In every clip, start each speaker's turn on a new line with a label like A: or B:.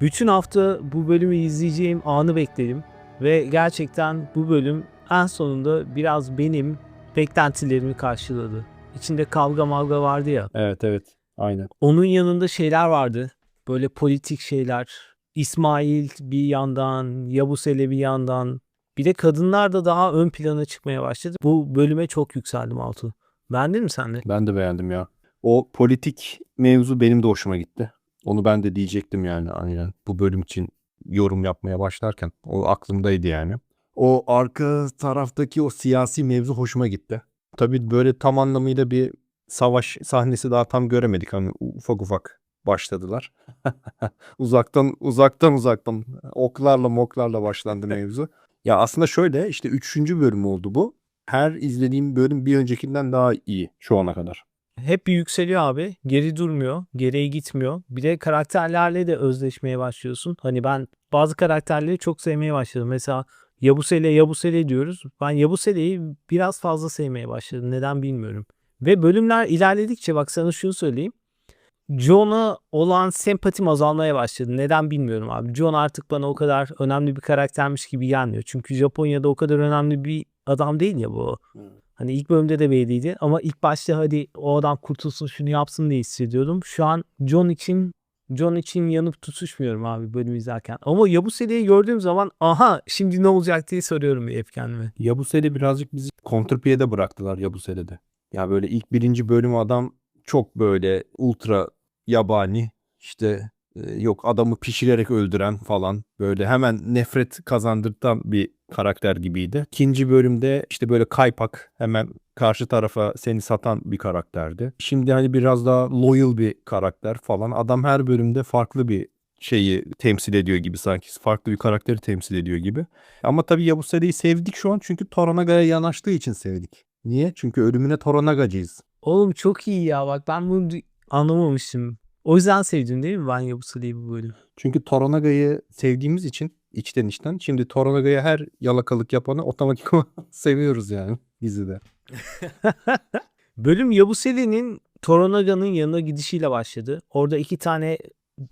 A: Bütün hafta bu bölümü izleyeceğim anı bekledim. Ve gerçekten bu bölüm en sonunda biraz benim beklentilerimi karşıladı. İçinde kavga mavga vardı ya.
B: Evet evet. Aynen.
A: Onun yanında şeyler vardı. Böyle politik şeyler. İsmail bir yandan, Yabusele bir yandan. Bir de kadınlar da daha ön plana çıkmaya başladı. Bu bölüme çok yükseldim Altu. Beğendin mi sen de?
B: Ben de beğendim ya. O politik mevzu benim de hoşuma gitti. Onu ben de diyecektim yani aynen. Bu bölüm için yorum yapmaya başlarken o aklımdaydı yani. O arka taraftaki o siyasi mevzu hoşuma gitti. Tabii böyle tam anlamıyla bir savaş sahnesi daha tam göremedik. Hani ufak ufak başladılar. uzaktan uzaktan uzaktan oklarla moklarla başlandı mevzu. Ya aslında şöyle işte üçüncü bölüm oldu bu. Her izlediğim bölüm bir öncekinden daha iyi şu ana kadar.
A: Hep yükseliyor abi. Geri durmuyor. Geriye gitmiyor. Bir de karakterlerle de özleşmeye başlıyorsun. Hani ben bazı karakterleri çok sevmeye başladım. Mesela Yabusele Yabusele diyoruz. Ben Yabusele'yi biraz fazla sevmeye başladım. Neden bilmiyorum. Ve bölümler ilerledikçe bak sana şunu söyleyeyim. John'a olan sempatim azalmaya başladı. Neden bilmiyorum abi. John artık bana o kadar önemli bir karaktermiş gibi gelmiyor. Çünkü Japonya'da o kadar önemli bir adam değil ya bu. Hani ilk bölümde de belliydi ama ilk başta hadi o adam kurtulsun şunu yapsın diye hissediyordum. Şu an John için John için yanıp tutuşmuyorum abi bölüm izlerken. Ama Yabuse'yi gördüğüm zaman aha şimdi ne olacak diye soruyorum hep kendime.
B: Yabusele birazcık bizi kontrpiyede bıraktılar Yabusele'de. Ya böyle ilk birinci bölüm adam çok böyle ultra yabani işte yok adamı pişirerek öldüren falan böyle hemen nefret kazandırtan bir karakter gibiydi. İkinci bölümde işte böyle kaypak hemen karşı tarafa seni satan bir karakterdi. Şimdi hani biraz daha loyal bir karakter falan. Adam her bölümde farklı bir şeyi temsil ediyor gibi sanki. Farklı bir karakteri temsil ediyor gibi. Ama tabii Yabusele'yi sevdik şu an çünkü Toranaga'ya yanaştığı için sevdik. Niye? Çünkü ölümüne Toranaga'cıyız.
A: Oğlum çok iyi ya bak ben bunu anlamamıştım. O yüzden sevdim değil mi ben Yabuse'yi bu bölüm?
B: Çünkü Toranaga'yı sevdiğimiz için içten içten şimdi Toranaga'ya her yalakalık yapanı otomatik seviyoruz yani dizide.
A: Bölüm Yabusele'nin Toranaga'nın yanına gidişiyle başladı. Orada iki tane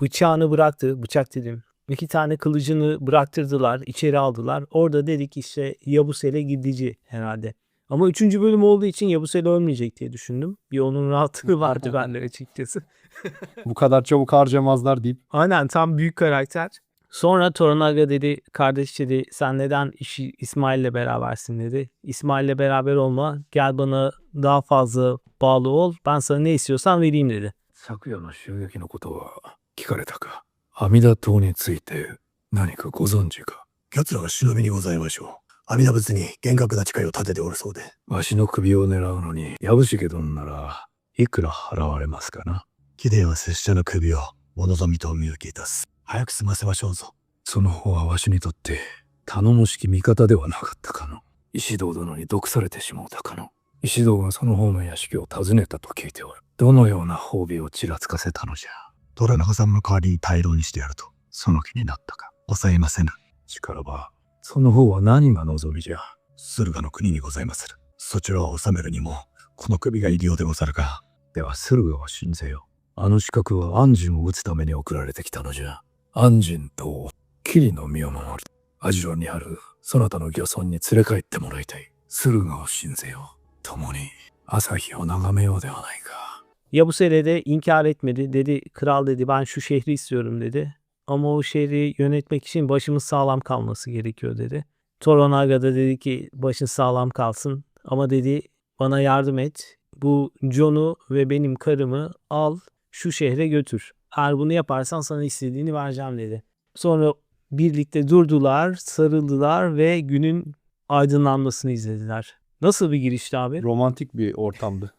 A: bıçağını bıraktı. Bıçak dedim. İki tane kılıcını bıraktırdılar. içeri aldılar. Orada dedik işte Yabusele gidici herhalde. Ama üçüncü bölüm olduğu için Yabusele ölmeyecek diye düşündüm. Bir onun rahatlığı vardı bende açıkçası.
B: Bu kadar çabuk harcamazlar deyip
A: Aynen tam büyük karakter. Sonra Toranaga dedi kardeş dedi sen neden işi İsmail'le berabersin dedi. İsmail'le beraber olma gel bana daha fazla bağlı ol ben sana ne istiyorsan vereyim dedi.
C: 昨夜の襲撃のことは聞かれたか阿弥陀島について何かご存知か
D: 奴らは忍びにございましょう。阿弥陀仏に厳格な誓いを立てておるそうで。
C: わしの首を狙うのに藪重殿ならいくら払われますかな
D: 貴殿は拙者の首をお望みとお見受けいたす。早く済ませましょうぞ。
C: その方はわしにとって頼もしき味方ではなかったかの石堂殿に毒されてしもうたかの石堂がその方の屋敷を訪ねたと聞いておるどのような褒美をちらつかせたのじゃ
D: 虎中さんの代わりに大老にしてやると、その気になったか。抑えませぬ。
C: しからばその方は何が望みじゃ
D: 駿河の国にございまする。そちらを治めるにも、この首が入りようでござるが、
C: では駿河を信ぜよ。あの資格は安心を討つために送られてきたのじゃ。安心と桐の身を守る。アジロにあるそなたの漁村に連れ帰ってもらいたい。駿河を信ぜよ。共に朝日を眺めようではないか。
A: Yabusele de inkar etmedi dedi kral dedi ben şu şehri istiyorum dedi. Ama o şehri yönetmek için başımız sağlam kalması gerekiyor dedi. Toranaga da dedi ki başın sağlam kalsın ama dedi bana yardım et. Bu John'u ve benim karımı al şu şehre götür. Eğer bunu yaparsan sana istediğini vereceğim dedi. Sonra birlikte durdular, sarıldılar ve günün aydınlanmasını izlediler. Nasıl bir girişti abi?
B: romantik bir ortamdı.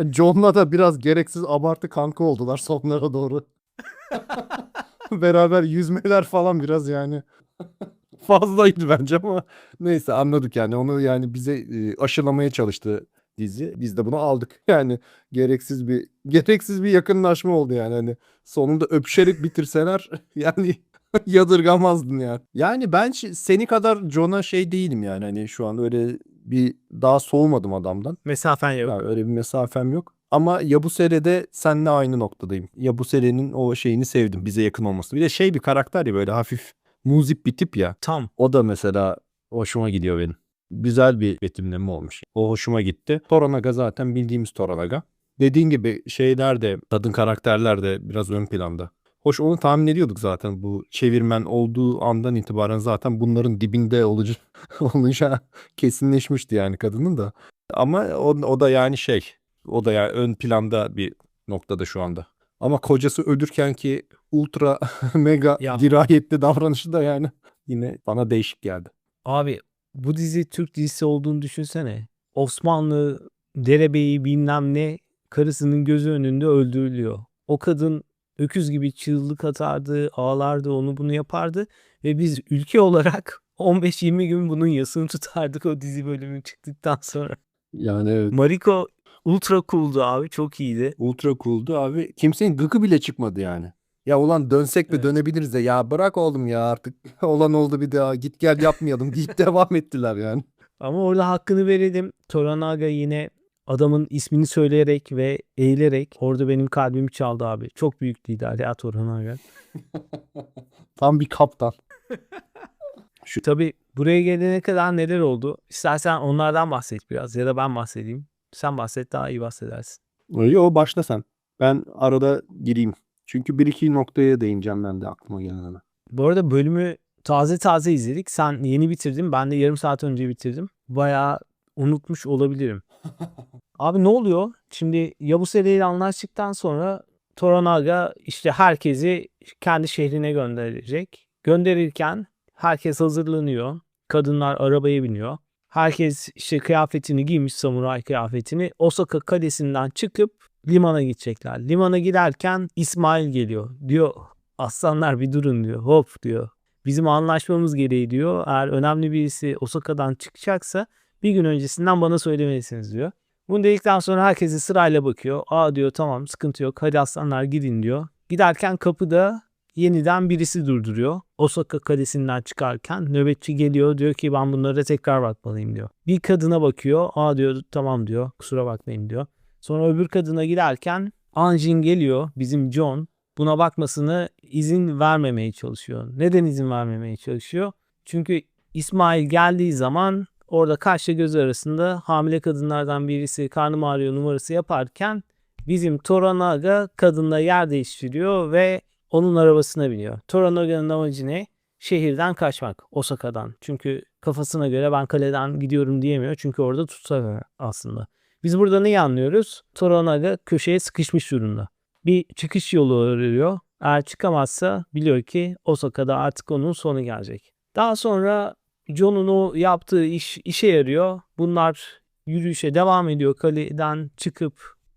B: John'la da biraz gereksiz abartı kanka oldular sonlara doğru. Beraber yüzmeler falan biraz yani fazlaydı bence ama neyse anladık yani onu yani bize e, aşılamaya çalıştı dizi. Biz de bunu aldık. Yani gereksiz bir gereksiz bir yakınlaşma oldu yani hani sonunda öpüşerek bitirseler yani yadırgamazdın yani. Yani ben seni kadar John'a şey değilim yani hani şu an öyle bir daha soğumadım adamdan.
A: Mesafen yok.
B: Yani öyle bir mesafem yok. Ama Yabusere'de seninle aynı noktadayım. Yabusere'nin o şeyini sevdim. Bize yakın olması. Bir de şey bir karakter ya böyle hafif muzip bir tip ya.
A: Tam.
B: O da mesela hoşuma gidiyor benim. Güzel bir betimleme olmuş. O hoşuma gitti. Toranaga zaten bildiğimiz Toranaga. Dediğin gibi şeyler de kadın karakterler de biraz ön planda. Hoş onu tahmin ediyorduk zaten bu çevirmen olduğu andan itibaren zaten bunların dibinde olucu, olacağı kesinleşmişti yani kadının da. Ama o, o da yani şey o da yani ön planda bir noktada şu anda. Ama kocası ölürken ki ultra mega
A: Ya.
B: dirayetli davranışı da yani yine bana değişik geldi.
A: Abi bu dizi Türk dizisi olduğunu düşünsene. Osmanlı derebeyi bilmem ne karısının gözü önünde öldürülüyor. O kadın öküz gibi çığlık atardı, ağlardı, onu bunu yapardı ve biz ülke olarak 15-20 gün bunun yasını tutardık o dizi bölümü çıktıktan sonra.
B: Yani evet.
A: Mariko ultra cool'du abi çok iyiydi.
B: ultra cool'du abi. Kimsenin gıkı bile çıkmadı yani. Ya ulan dönsek mi
A: Evet.
B: dönebiliriz de ya bırak oğlum ya artık olan oldu bir daha git gel yapmayalım deyip devam ettiler yani.
A: Ama orada hakkını verelim. Toranaga yine adamın ismini söyleyerek ve eğilerek orada benim kalbimi çaldı abi. Çok büyük lider ya Toranaga.
B: Tam bir kaptan.
A: Tabii buraya gelene kadar neler oldu? İstersen onlardan bahset biraz ya da ben bahsedeyim. Sen bahset daha iyi bahsedersin.
B: Yo başla sen. Ben arada gireyim. Çünkü bir iki noktaya değineceğim ben de aklıma gelen hemen.
A: Bu arada bölümü taze taze izledik. Sen yeni bitirdin. Ben de yarım saat önce bitirdim. Bayağı unutmuş olabilirim. Abi ne oluyor? Şimdi Yabusele ile anlaştıktan sonra Toranaga işte herkesi kendi şehrine gönderecek. Gönderirken herkes hazırlanıyor. Kadınlar arabaya biniyor. Herkes işte kıyafetini giymiş samuray kıyafetini. Osaka kalesinden çıkıp limana gidecekler. Limana giderken İsmail geliyor. Diyor aslanlar bir durun diyor. Hop diyor. Bizim anlaşmamız gereği diyor. Eğer önemli birisi Osaka'dan çıkacaksa bir gün öncesinden bana söylemelisiniz diyor. Bunu dedikten sonra herkesi sırayla bakıyor. Aa diyor tamam sıkıntı yok. Hadi aslanlar gidin diyor. Giderken kapıda yeniden birisi durduruyor. Osaka kalesinden çıkarken nöbetçi geliyor diyor ki ben bunlara tekrar bakmalıyım diyor. Bir kadına bakıyor. Aa diyor tamam diyor kusura bakmayın diyor. Sonra öbür kadına giderken Anjin geliyor bizim John buna bakmasını izin vermemeye çalışıyor. Neden izin vermemeye çalışıyor? Çünkü İsmail geldiği zaman orada kaşla göz arasında hamile kadınlardan birisi karnım ağrıyor numarası yaparken bizim Toranaga kadınla yer değiştiriyor ve onun arabasına biniyor. Toranaga'nın amacı ne? Şehirden kaçmak. Osaka'dan. Çünkü kafasına göre ben kaleden gidiyorum diyemiyor. Çünkü orada tutsak aslında. Biz burada neyi anlıyoruz? Toranaga köşeye sıkışmış durumda. Bir çıkış yolu arıyor. Eğer çıkamazsa biliyor ki Osaka'da artık onun sonu gelecek. Daha sonra John'un o yaptığı iş işe yarıyor. Bunlar yürüyüşe devam ediyor. Kaleden çıkıp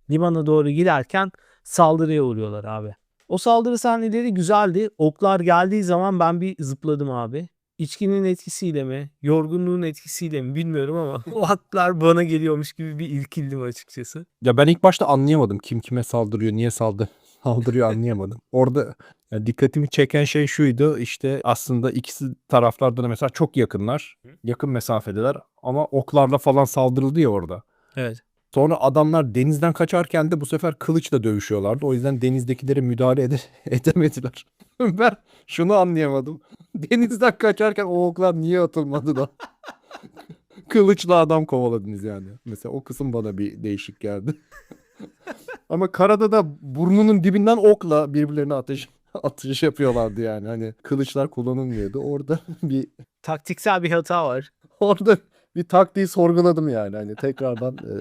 A: limana doğru giderken saldırıya uğruyorlar abi. O saldırı sahneleri güzeldi. Oklar geldiği zaman ben bir zıpladım abi. İçkinin etkisiyle mi, yorgunluğun etkisiyle mi bilmiyorum ama o haklar bana geliyormuş gibi bir ilkildim açıkçası.
B: Ya ben ilk başta anlayamadım kim kime saldırıyor, niye saldı saldırıyor anlayamadım. Orada ya dikkatimi çeken şey şuydu işte aslında ikisi taraflarda da mesela çok yakınlar. Yakın mesafedeler ama oklarla falan saldırıldı ya orada.
A: Evet.
B: Sonra adamlar denizden kaçarken de bu sefer kılıçla dövüşüyorlardı. O yüzden denizdekilere müdahale ede edemediler. ben şunu anlayamadım. Denizden kaçarken o oklar niye atılmadı da? Kılıçla adam kovaladınız yani. Mesela o kısım bana bir değişik geldi. Ama karada da burnunun dibinden okla birbirlerine ateş atış yapıyorlardı yani. Hani kılıçlar kullanılmıyordu. Orada bir
A: Taktiksel bir hata var.
B: orada bir taktiği sorguladım yani. Hani tekrardan e,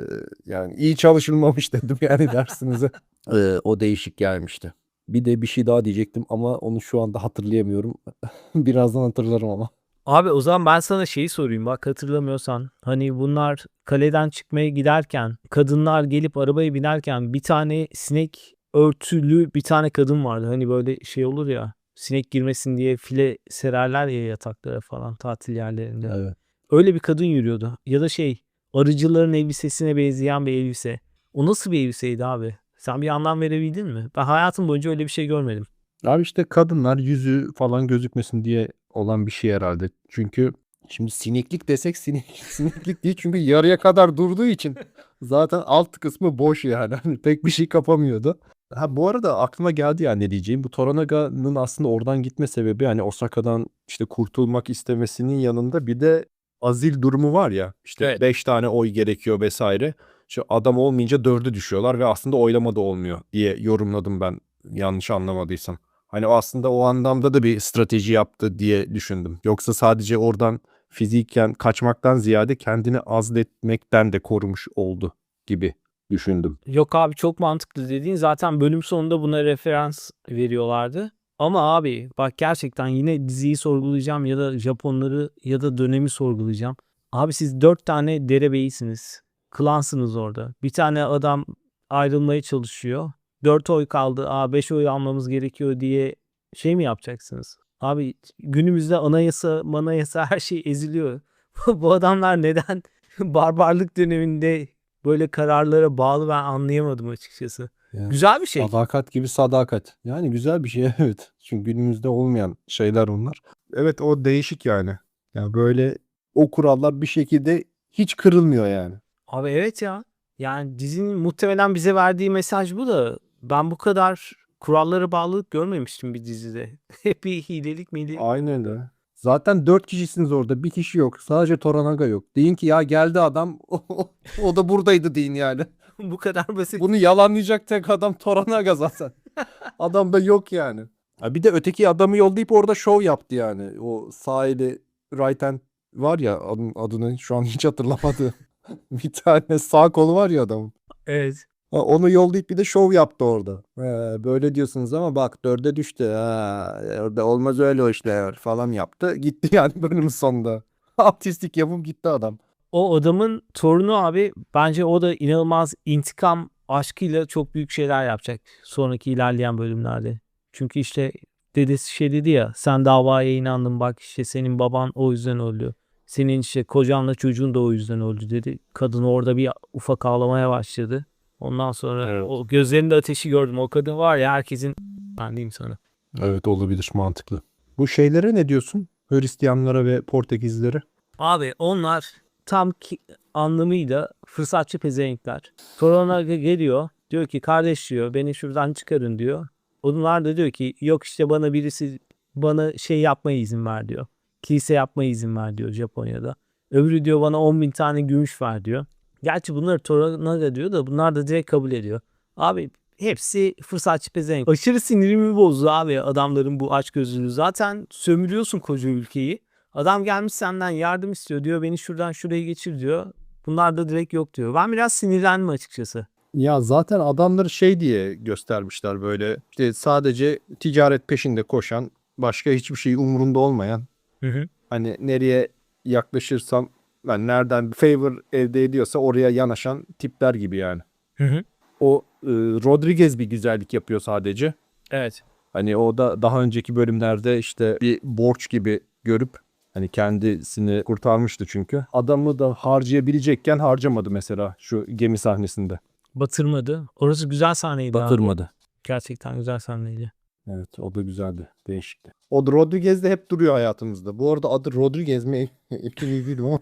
B: yani iyi çalışılmamış dedim yani dersinize. E, o değişik gelmişti. Bir de bir şey daha diyecektim ama onu şu anda hatırlayamıyorum. Birazdan hatırlarım ama.
A: Abi o zaman ben sana şeyi sorayım bak hatırlamıyorsan. Hani bunlar kaleden çıkmaya giderken kadınlar gelip arabaya binerken bir tane sinek örtülü bir tane kadın vardı. Hani böyle şey olur ya sinek girmesin diye file sererler ya yataklara falan tatil yerlerinde.
B: Evet.
A: Öyle bir kadın yürüyordu. Ya da şey arıcıların elbisesine benzeyen bir elbise. O nasıl bir elbiseydi abi? Sen bir anlam verebildin mi? Ben hayatım boyunca öyle bir şey görmedim.
B: Abi işte kadınlar yüzü falan gözükmesin diye olan bir şey herhalde. Çünkü Şimdi sineklik desek sinek, sineklik değil çünkü yarıya kadar durduğu için zaten alt kısmı boş yani. Hani pek bir şey kapamıyordu. Ha bu arada aklıma geldi ya ne diyeceğim. Bu Toranaga'nın aslında oradan gitme sebebi hani Osaka'dan işte kurtulmak istemesinin yanında bir de azil durumu var ya. İşte
A: Evet.
B: 5 tane oy gerekiyor vesaire. Şu adam olmayınca 4'ü düşüyorlar ve aslında oylama da olmuyor diye yorumladım ben yanlış anlamadıysam. Hani o aslında o anlamda da bir strateji yaptı diye düşündüm. Yoksa sadece oradan fiziken kaçmaktan ziyade kendini azletmekten de korumuş oldu gibi düşündüm.
A: Yok abi çok mantıklı dediğin zaten bölüm sonunda buna referans veriyorlardı. Ama abi bak gerçekten yine diziyi sorgulayacağım ya da Japonları ya da dönemi sorgulayacağım. Abi siz dört tane derebeyisiniz. Klansınız orada. Bir tane adam ayrılmaya çalışıyor. Dört oy kaldı. Aa beş oy almamız gerekiyor diye şey mi yapacaksınız? Abi günümüzde anayasa, manayasa her şey eziliyor. Bu adamlar neden barbarlık döneminde böyle kararlara bağlı ben anlayamadım açıkçası.
B: Ya.
A: Güzel bir şey.
B: Sadakat gibi sadakat. Yani güzel bir şey evet. Çünkü günümüzde olmayan şeyler onlar. Evet o değişik yani. Yani böyle o kurallar bir şekilde hiç kırılmıyor yani.
A: Abi evet ya. Yani dizinin muhtemelen bize verdiği mesaj bu da ben bu kadar kurallara bağlılık görmemiştim bir dizide. Hep bir hilelik miydi?
B: Aynen öyle. Zaten dört kişisiniz orada. Bir kişi yok. Sadece Toranaga yok. Deyin ki ya geldi adam. o da buradaydı deyin yani.
A: bu kadar basit.
B: Bunu yalanlayacak tek adam Toranaga zaten. adam da yok yani. Ha bir de öteki adamı yollayıp orada şov yaptı yani. O sağ eli right hand var ya adın, adını şu an hiç hatırlamadı. bir tane sağ kolu var ya adamın.
A: Evet.
B: Ha, Onu yollayıp bir de şov yaptı orada. He, böyle diyorsunuz ama bak dörde düştü. Ha, orada olmaz öyle o işler falan yaptı. Gitti yani bölümün sonunda. Artistik yapıp gitti adam.
A: O adamın torunu abi bence o da inanılmaz intikam aşkıyla çok büyük şeyler yapacak sonraki ilerleyen bölümlerde. Çünkü işte dedesi şey dedi ya sen davaya inandın bak işte senin baban o yüzden öldü. Senin işte kocanla çocuğun da o yüzden öldü dedi. Kadın orada bir ufak ağlamaya başladı. Ondan sonra
B: Evet.
A: o gözlerinde ateşi gördüm. O kadın var ya herkesin ben diyeyim sana.
B: Evet olabilir mantıklı. Bu şeylere ne diyorsun? Hristiyanlara ve Portekizlilere.
A: Abi onlar tam ki anlamıyla fırsatçı pezevenkler. Sonra geliyor diyor ki kardeş diyor beni şuradan çıkarın diyor. Onlar da diyor ki yok işte bana birisi bana şey yapmaya izin ver diyor. Kilise yapmaya izin ver diyor Japonya'da. Öbürü diyor bana 10 bin tane gümüş ver diyor. Gerçi bunları Toranaga diyor da bunlar da direkt kabul ediyor. Abi hepsi fırsatçı pezevenk. Aşırı sinirimi bozdu abi adamların bu açgözlülüğü. Zaten sömürüyorsun koca ülkeyi. Adam gelmiş senden yardım istiyor diyor. Beni şuradan şuraya geçir diyor. Bunlar da direkt yok diyor. Ben biraz sinirlendim açıkçası.
B: Ya zaten adamları şey diye göstermişler böyle. İşte sadece ticaret peşinde koşan, başka hiçbir şey umurunda olmayan
A: Hı hı.
B: Hani nereye yaklaşırsam ben nereden favor elde ediyorsa oraya yanaşan tipler gibi yani.
A: Hı hı.
B: O e, Rodriguez bir güzellik yapıyor sadece.
A: Evet.
B: Hani o da daha önceki bölümlerde işte bir borç gibi görüp hani kendisini kurtarmıştı çünkü. Adamı da harcayabilecekken harcamadı mesela şu gemi sahnesinde.
A: Batırmadı. Orası güzel sahneydi. abi.
B: Batırmadı.
A: Gerçekten güzel sahneydi.
B: Evet o da güzeldi. Değişikti. O da Rodriguez de hep duruyor hayatımızda. Bu arada adı Rodriguez mi? Emin değilim ama.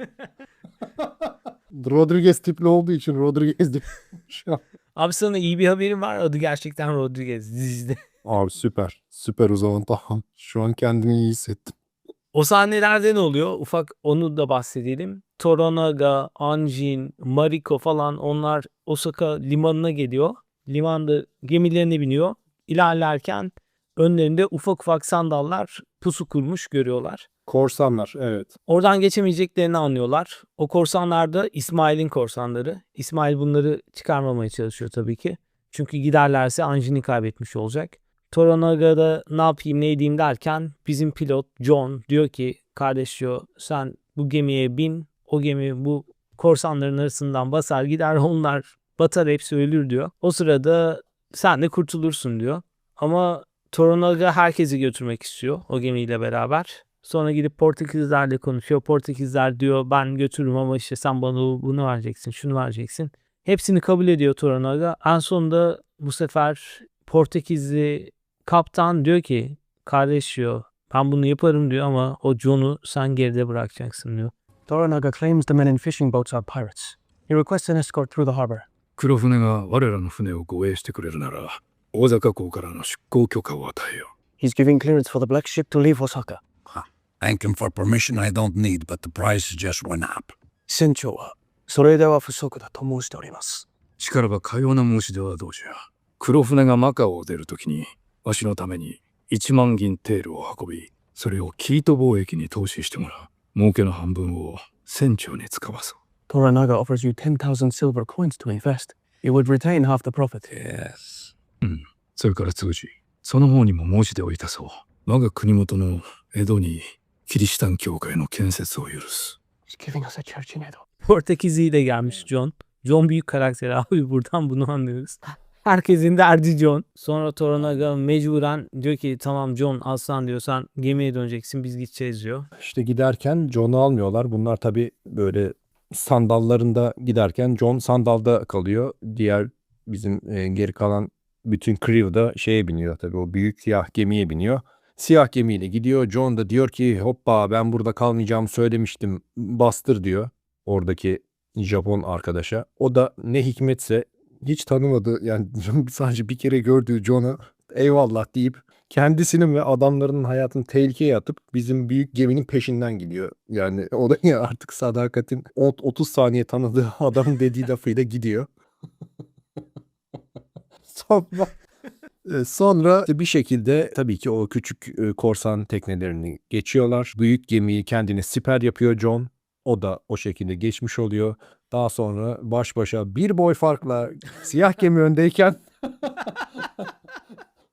B: Rodriguez tipli olduğu için Rodriguez. Şu an.
A: Abi sana iyi bir haberim var. Adı gerçekten Rodriguez dizide.
B: Abi süper. Süper o zaman tamam. Şu an kendimi iyi hissettim.
A: O sahnelerde ne oluyor? Ufak onu da bahsedelim. Toranaga, Anjin, Mariko falan onlar Osaka limanına geliyor. Limanda gemilerine biniyor. İlerlerken önlerinde ufak ufak sandallar pusu kurmuş görüyorlar.
B: Korsanlar evet.
A: Oradan geçemeyeceklerini anlıyorlar. O korsanlar da İsmail'in korsanları. İsmail bunları çıkarmamaya çalışıyor tabii ki. Çünkü giderlerse Anjin'i kaybetmiş olacak. Toranaga'da ne yapayım ne edeyim derken bizim pilot John diyor ki kardeş diyor sen bu gemiye bin. O gemi bu korsanların arasından basar gider onlar batar hepsi ölür diyor. O sırada sen de kurtulursun diyor. Ama Toranaga herkesi götürmek istiyor o gemiyle beraber. Sonra gidip Portekizlerle konuşuyor. Portekizler diyor ben götürürüm ama işte sen bana bunu vereceksin, şunu vereceksin. Hepsini kabul ediyor Toranaga. En sonunda bu sefer Portekizli kaptan diyor ki kardeş diyor Ben bunu yaparım diyor ama o John'u sen geride bırakacaksın diyor.
E: Toranaga claims the men in fishing boats are pirates. He requests an escort through the harbor.
C: 黒船が我らの船を護衛してくれるなら、大坂港からの出港許可を与えよ
E: He's giving clearance for the black ship to leave Osaka.
F: Thank him for permission I don't need, but the price just went up.
E: 船長は、それでは不足だと申しております。
C: う。しからばかような申し出はどうじゃ。黒船がマカオを出るときに、わしのために一万銀テールを運び、それをキート貿易に投資してもらう。儲けの半分を船長に使わす。ト
E: ラナガ offers you 10,000 silver coins to invest. You would retain half the profit.
F: Yes. うん。
C: それから通じ、その方にも申し出をいたそう。我が国元の江戸にキリシタン教会の建設を許す。
E: He's giving us a church in 江
A: 戸。ポルテキゼイデガムシ、ジョン。ジョンビューカラクセ。Herkesin derdi John. Sonra Toranaga mecburen diyor ki tamam John aslan diyor sen gemiye döneceksin biz gideceğiz diyor.
B: İşte giderken John'u almıyorlar. Bunlar tabii böyle sandallarında giderken John sandalda kalıyor. Diğer bizim e, geri kalan bütün crew da şeye biniyor tabii o büyük siyah gemiye biniyor. Siyah gemiyle gidiyor. John da diyor ki hoppa ben burada kalmayacağımı söylemiştim bastır diyor oradaki Japon arkadaşa. O da ne hikmetse hiç tanımadığı yani sadece bir kere gördüğü John'a eyvallah deyip kendisinin ve adamlarının hayatını tehlikeye atıp bizim büyük geminin peşinden gidiyor. Yani o da ya artık sadakatin ot- 30 saniye tanıdığı adamın dediği lafıyla gidiyor. Sonra e, Sonra bir şekilde tabii ki o küçük e, korsan teknelerini geçiyorlar. Büyük gemiyi kendine siper yapıyor John. O da o şekilde geçmiş oluyor. Daha sonra baş başa bir boy farkla siyah gemi öndeyken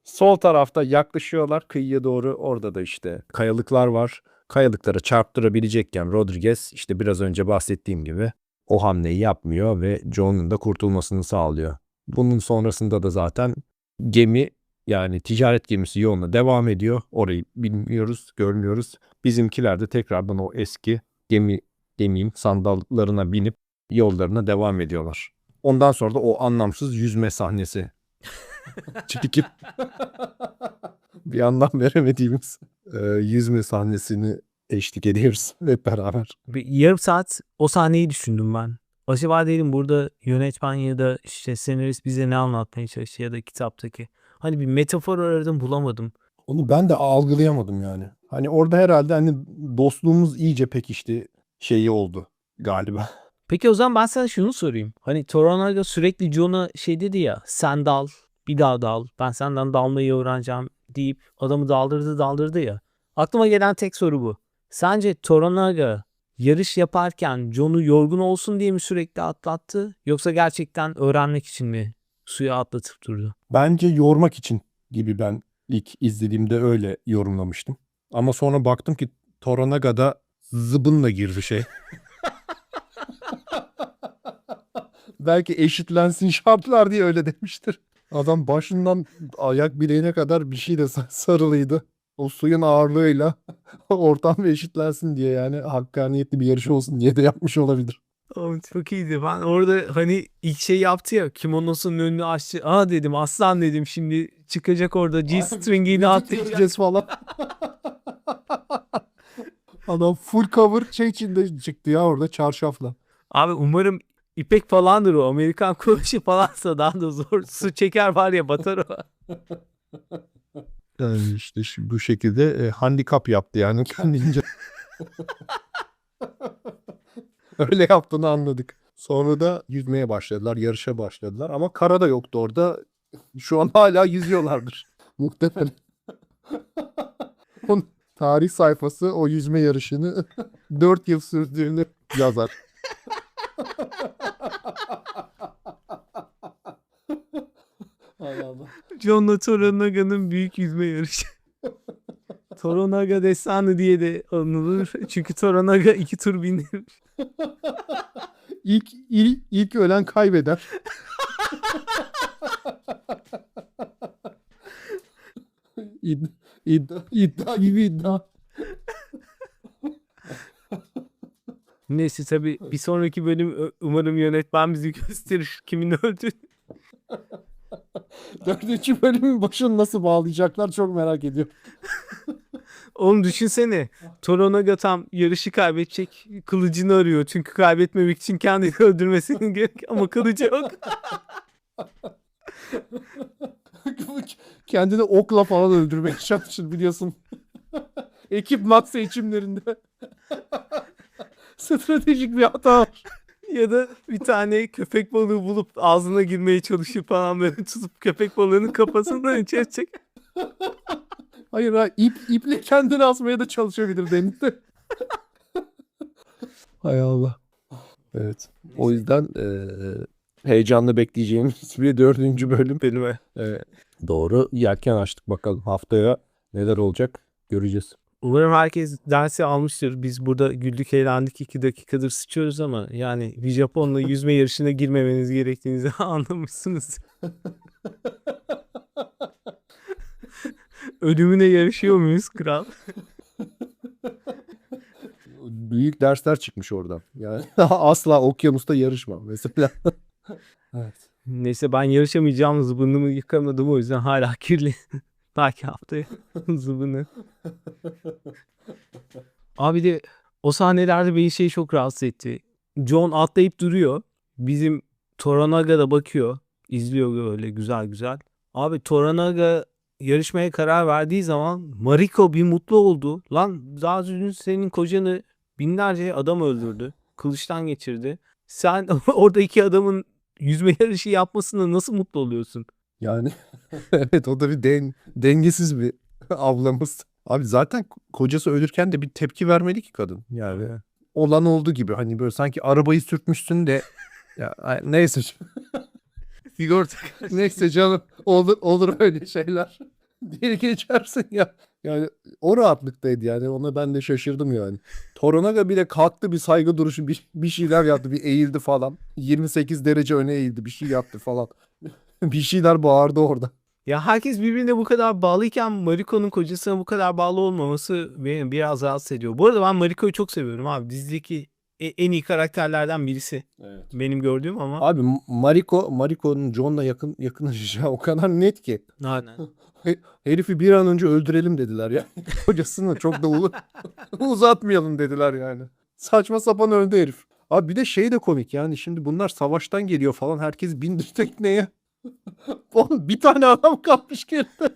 B: sol tarafta yaklaşıyorlar kıyıya doğru. Orada da işte kayalıklar var. Kayalıklara çarptırabilecekken Rodriguez işte biraz önce bahsettiğim gibi o hamleyi yapmıyor ve John'un da kurtulmasını sağlıyor. Bunun sonrasında da zaten gemi yani ticaret gemisi yoluna devam ediyor. Orayı bilmiyoruz, görmüyoruz. Bizimkiler de tekrardan o eski gemi demeyeyim sandallarına binip yollarına devam ediyorlar. Ondan sonra da o anlamsız yüzme sahnesi çekip bir anlam veremediğimiz e, yüzme sahnesini eşlik ediyoruz hep beraber.
A: Bir yarım saat o sahneyi düşündüm ben. Acaba dedim burada yönetmen ya da işte senarist bize ne anlatmaya çalışıyor ya da kitaptaki. Hani bir metafor aradım bulamadım.
B: Onu ben de algılayamadım yani. Hani orada herhalde hani dostluğumuz iyice pekişti şeyi oldu galiba.
A: Peki o zaman ben sana şunu sorayım. Hani Toranaga sürekli John'a şey dedi ya sen dal bir daha dal ben senden dalmayı öğreneceğim deyip adamı daldırdı daldırdı ya. Aklıma gelen tek soru bu. Sence Toranaga yarış yaparken John'u yorgun olsun diye mi sürekli atlattı yoksa gerçekten öğrenmek için mi suya atlatıp durdu?
B: Bence yormak için gibi ben ilk izlediğimde öyle yorumlamıştım. Ama sonra baktım ki Toranaga'da zıbınla girdi şey. Belki eşitlensin şartlar diye öyle demiştir. Adam başından ayak bileğine kadar bir şeyle sa- sarılıydı. O suyun ağırlığıyla ortam eşitlensin diye yani hakkaniyetli bir yarış olsun diye de yapmış olabilir.
A: Oğlum çok iyiydi. Ben orada hani ilk şey yaptı ya kimonosunun önünü açtı. Aa dedim aslan dedim şimdi çıkacak orada G-string'ini.
B: Göreceğiz falan. Adam full cover şey içinde çıktı ya orada çarşafla.
A: Abi umarım ipek falandır o. Amerikan kulaşı falansa daha da zor. Su çeker var ya batar o.
B: Yani işte şu, bu şekilde e, handikap yaptı yani kendince. Öyle yaptığını anladık. Sonra da yüzmeye başladılar, yarışa başladılar ama kara da yoktu orada. Şu an hala yüzüyorlardır. Muhtemelen. Onun tarih sayfası o yüzme yarışını 4 yıl sürdüğünü yazar. Hay Allah.
A: John'la Toronaga'nın büyük yüzme yarışı. Toronaga destanı diye de anılır. Çünkü Toronaga iki tur bindirmiş.
B: İlk, ilk, ilk ölen kaybeder. İd, iddia, iddia gibi iddia.
A: Neyse tabii bir sonraki bölüm umarım yönetmen bizi gösterir kimin öldüğünü.
B: Dördüncü bölümün başını nasıl bağlayacaklar çok merak ediyorum.
A: Oğlum düşünsene. Toronaga tam yarışı kaybedecek. Kılıcını arıyor. Çünkü kaybetmemek için kendini öldürmesinin gerek ama kılıcı yok.
B: Kendini okla falan öldürmek çalışır biliyorsun. Ekip mat seçimlerinde. Stratejik bir hata.
A: ya da bir tane köpek balığı bulup ağzına girmeye çalışır falan böyle tutup köpek balığının kafasından içeri çek.
B: Hayır ha ip, iple kendini asmaya da çalışabilir denizde. Hay Allah. Evet. O yüzden eee, heyecanla bekleyeceğimiz bir dördüncü bölüm.
A: Belime.
B: Evet. Doğru. Yelken açtık bakalım haftaya neler olacak göreceğiz.
A: Umarım herkes dersi almıştır. Biz burada güldük eğlendik iki dakikadır sıçıyoruz ama yani bir Japonla yüzme yarışına girmemeniz gerektiğinizi anlamışsınız. Ölümüne yarışıyor muyuz kral?
B: Büyük dersler çıkmış oradan. Yani asla okyanusta yarışma mesela. Evet.
A: Neyse ben yarışamayacağım zıbınımı yıkamadım o yüzden hala kirli. Belki haftaya zıbını. Abi de o sahnelerde beni şey çok rahatsız etti. John atlayıp duruyor. Bizim Toranaga da bakıyor. izliyor böyle güzel güzel. Abi Toranaga yarışmaya karar verdiği zaman Mariko bir mutlu oldu. Lan daha dün senin kocanı binlerce adam öldürdü. Kılıçtan geçirdi. Sen orada iki adamın yüzme yarışı yapmasına nasıl mutlu oluyorsun?
B: Yani evet o da bir den, dengesiz bir ablamız. Abi zaten kocası ölürken de bir tepki vermedi ki kadın. Yani olan oldu gibi hani böyle sanki arabayı sürtmüşsün de ya neyse
A: Sigorta
B: neyse canım olur olur öyle şeyler diye geçersin ya. Yani o rahatlıktaydı yani ona ben de şaşırdım yani. Toronaga bile kalktı bir saygı duruşu bir, bir şeyler yaptı bir eğildi falan. 28 derece öne eğildi bir şey yaptı falan. bir şeyler bağırdı orada.
A: Ya herkes birbirine bu kadar bağlıyken Mariko'nun kocasına bu kadar bağlı olmaması beni biraz rahatsız ediyor. Bu arada ben Mariko'yu çok seviyorum abi. Dizideki en iyi karakterlerden birisi. Benim gördüğüm ama.
B: Abi Mariko, Mariko'nun John'la yakın yakınlaşacağı o kadar net ki.
A: Aynen.
B: Herifi bir an önce öldürelim dediler ya. Kocasını çok da ulu- uzatmayalım dediler yani. Saçma sapan öldü herif. Abi bir de şey de komik yani şimdi bunlar savaştan geliyor falan herkes bindi tekneye. Oğlum bir tane adam kalmış geride.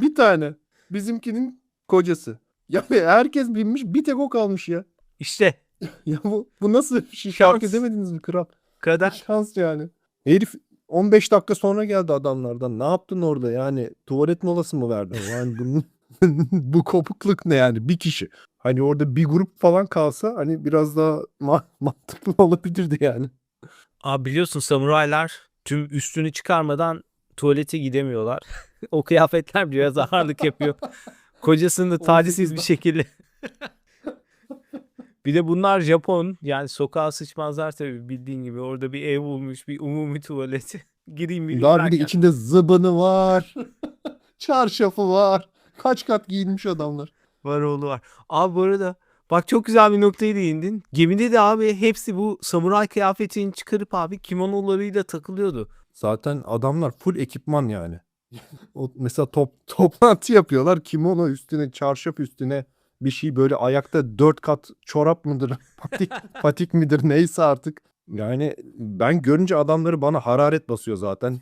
B: bir tane. Bizimkinin kocası. Ya herkes binmiş bir tek o kalmış ya.
A: İşte
B: Ya bu, bu nasıl bir şey fark
A: Şans.
B: edemediniz mi kral?
A: kadar.
B: Şans yani. Herif 15 dakika sonra geldi adamlardan. Ne yaptın orada yani? Tuvalet molası mı verdin? Yani bunun, bu kopukluk ne yani? Bir kişi. Hani orada bir grup falan kalsa hani biraz daha ma- mantıklı olabilirdi yani.
A: Abi biliyorsun samuraylar tüm üstünü çıkarmadan tuvalete gidemiyorlar. o kıyafetler biraz ağırlık yapıyor. Kocasını da tacizsiz bir şekilde. Bir de bunlar Japon. Yani sokağa sıçmazlar tabii bildiğin gibi. Orada bir ev bulmuş bir umumi tuvaleti. Gireyim bir
B: Daha bir de içinde zıbını var. Çarşafı var. Kaç kat giyinmiş adamlar.
A: Var oğlu var. Abi bu arada bak çok güzel bir noktaya değindin. Gemide de abi hepsi bu samuray kıyafetini çıkarıp abi kimonolarıyla takılıyordu.
B: Zaten adamlar full ekipman yani. O mesela top, toplantı yapıyorlar. Kimono üstüne, çarşaf üstüne bir şey böyle ayakta dört kat çorap mıdır, patik, patik midir neyse artık. Yani ben görünce adamları bana hararet basıyor zaten.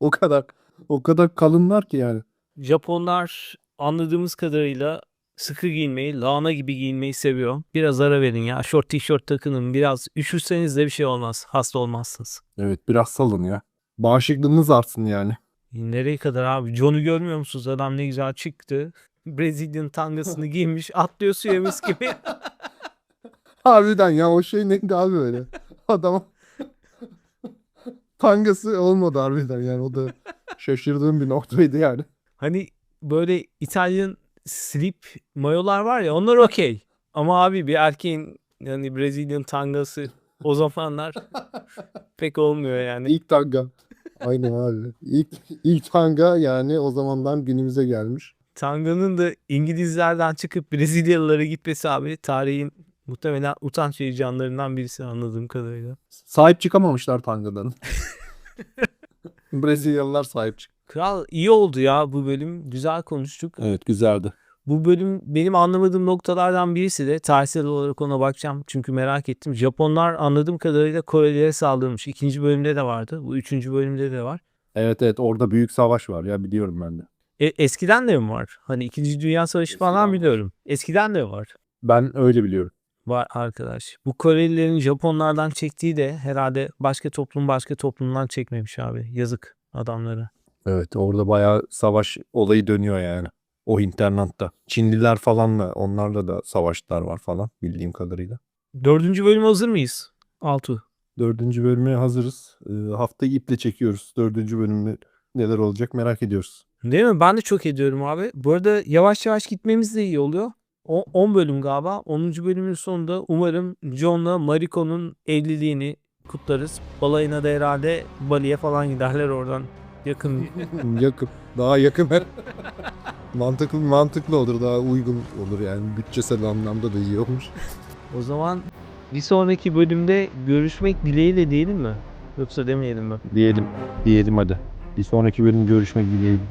B: o kadar o kadar kalınlar ki yani.
A: Japonlar anladığımız kadarıyla sıkı giyinmeyi, lahana gibi giyinmeyi seviyor. Biraz ara verin ya. Şort tişört takının. Biraz üşürseniz de bir şey olmaz. Hasta olmazsınız.
B: Evet biraz salın ya. Bağışıklığınız artsın yani.
A: Nereye kadar abi? John'u görmüyor musunuz? Adam ne güzel çıktı. Brezilyan tangasını giymiş. Atlıyor suya mis gibi.
B: Harbiden ya o şey neydi abi öyle. Adam tangası olmadı harbiden yani o da şaşırdığım bir noktaydı yani.
A: Hani böyle İtalyan slip mayolar var ya onlar okey. Ama abi bir erkeğin yani Brezilyan tangası o zamanlar pek olmuyor yani.
B: İlk tanga. Aynen abi. İlk, ilk tanga yani o zamandan günümüze gelmiş.
A: Tanganın da İngilizlerden çıkıp Brezilyalılara gitmesi abi tarihin muhtemelen utanç verici anlarından birisi anladığım kadarıyla.
B: Sahip çıkamamışlar tangadan. Brezilyalılar sahip çık.
A: Kral iyi oldu ya bu bölüm. Güzel konuştuk.
B: Evet güzeldi.
A: Bu bölüm benim anlamadığım noktalardan birisi de tarihsel olarak ona bakacağım. Çünkü merak ettim. Japonlar anladığım kadarıyla Korelilere saldırmış. İkinci bölümde de vardı. Bu üçüncü bölümde de var.
B: Evet evet orada büyük savaş var ya biliyorum ben de.
A: E, eskiden de mi var? Hani İkinci Dünya Savaşı falan
B: Eskiden var.
A: biliyorum. Eskiden de var.
B: Ben öyle biliyorum.
A: Var arkadaş. Bu Korelilerin Japonlardan çektiği de herhalde başka toplum başka toplumdan çekmemiş abi. Yazık adamlara.
B: Evet orada bayağı savaş olayı dönüyor yani. O internatta. Çinliler falanla onlarla da savaşlar var falan bildiğim kadarıyla.
A: Dördüncü bölüme hazır mıyız? Altu.
B: Dördüncü bölüme hazırız. Ee, haftayı iple çekiyoruz. Dördüncü bölümde neler olacak merak ediyoruz.
A: Değil mi? Ben de çok ediyorum abi. Bu arada yavaş yavaş gitmemiz de iyi oluyor. O 10 bölüm galiba. 10. bölümün sonunda umarım John'la Mariko'nun evliliğini kutlarız. Balayına da herhalde Bali'ye falan giderler oradan. Yakın.
B: yakın. Daha yakın. mantıklı mantıklı olur. Daha uygun olur yani. Bütçesel anlamda da iyi olmuş.
A: o zaman bir sonraki bölümde görüşmek dileğiyle diyelim mi? Yoksa demeyelim mi?
B: Diyelim. Diyelim hadi. Bir sonraki bölüm görüşmek dileğiyle.